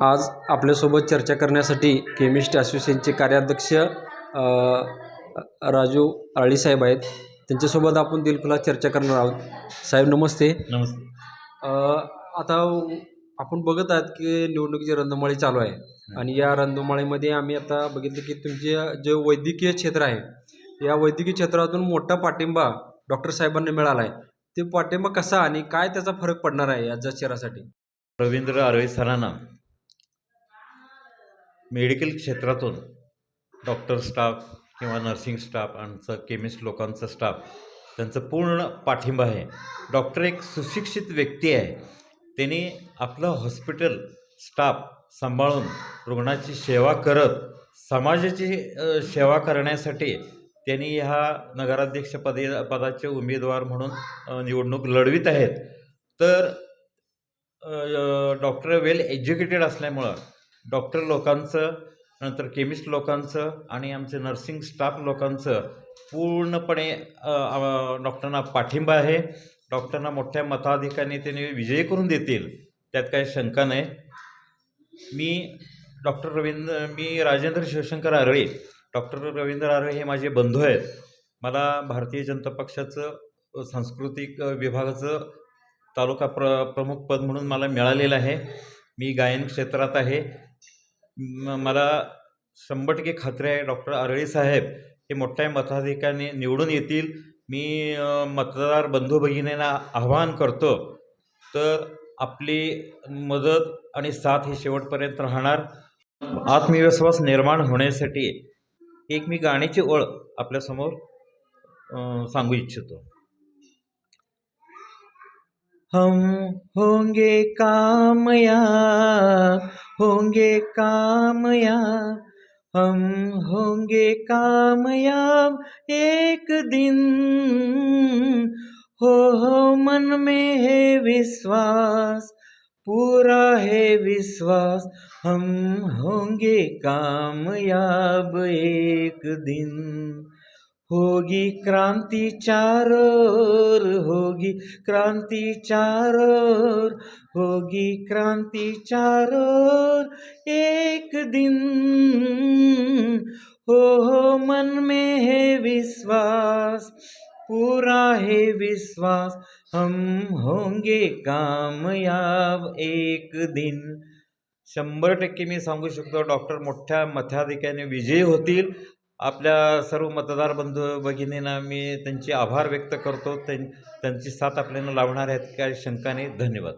आज आपल्यासोबत चर्चा करण्यासाठी केमिस्ट असोसिएशनचे कार्याध्यक्ष राजू आळी साहेब आहेत. त्यांच्यासोबत आपण दिलखुलास चर्चा करणार आहोत. साहेब नमस्ते. नमस्ते. अ, आता आपण बघत आहात की निवडणुकीची रणधुमाळी चालू आहे आणि या रणधुमाळीमध्ये आम्ही आता बघितलं की तुमचे जे वैद्यकीय क्षेत्र आहे या वैद्यकीय क्षेत्रातून मोठा पाठिंबा डॉक्टर साहेबांना मिळाला आहे ते पाठिंबा कसा आणि काय त्याचा फरक पडणार आहे या शहरासाठी? रवींद्र आरवे सरांना मेडिकल क्षेत्रातून डॉक्टर स्टाफ किंवा नर्सिंग स्टाफ आमचं केमिस्ट लोकांचा स्टाफ त्यांचं पूर्ण पाठिंबा आहे. डॉक्टर एक सुशिक्षित व्यक्ती आहे. त्यांनी आपलं हॉस्पिटल स्टाफ सांभाळून रुग्णाची सेवा करत समाजाची सेवा करण्यासाठी त्यांनी ह्या नगराध्यक्ष पदे पदाचे उमेदवार म्हणून निवडणूक लढवित आहेत. तर डॉक्टर वेल एज्युकेटेड असल्यामुळं डॉक्टर लोकांचं नंतर केमिस्ट लोकांचं आणि आमचे नर्सिंग स्टाफ लोकांचं पूर्णपणे डॉक्टरांना पाठिंबा आहे. डॉक्टरांना मोठ्या मताधिकाने त्यांनी विजयी करून देतील त्यात काही शंका नाही. मी डॉक्टर रवींद्र मी राजेंद्र शिवशंकर आरळे डॉक्टर रवींद्र आरळे हे माझे बंधू आहेत. मला भारतीय जनता पक्षाचं सांस्कृतिक विभागाचं तालुका प्र प्रमुख पद म्हणून मला मिळालेलं आहे. मी गायन क्षेत्रात आहे. म मला शंभर टक्के खात्री आहे डॉक्टर आरळी साहेब हे मोठ्या मताधिकाने निवडून येतील. मी मतदार बंधू भगिनींना आवाहन करतो तर आपली मदत आणि साथ ही शेवटपर्यंत राहणार. आत्मविश्वास निर्माण होण्यासाठी एक मी गाण्याची ओळ आपल्यासमोर सांगू इच्छितो. हम होंगे कामया होंगे कामया हम होंगे कामयाब एक दिन। हो हो मन में है विश्वास पूरा है विश्वास हम होंगे कामयाब एक दिन। होगी क्रांती चारोर होगी क्रांती चारोर होगी क्रांती चारोर। एक दिन हो हो मन में है विश्वास पूरा है विश्वास हम होंगे कामयाब एक दिन। शंभर टक्के मी सांगू शकतो डॉक्टर मोठ्या मताधिक्याने विजयी होतील. आपल्या सर्व मतदार बंधू भगिनींना मी त्यांचे आभार व्यक्त करतो. त्यां त्यांची साथ आपल्याला लाभणार आहेत. काही शंका नाही. धन्यवाद.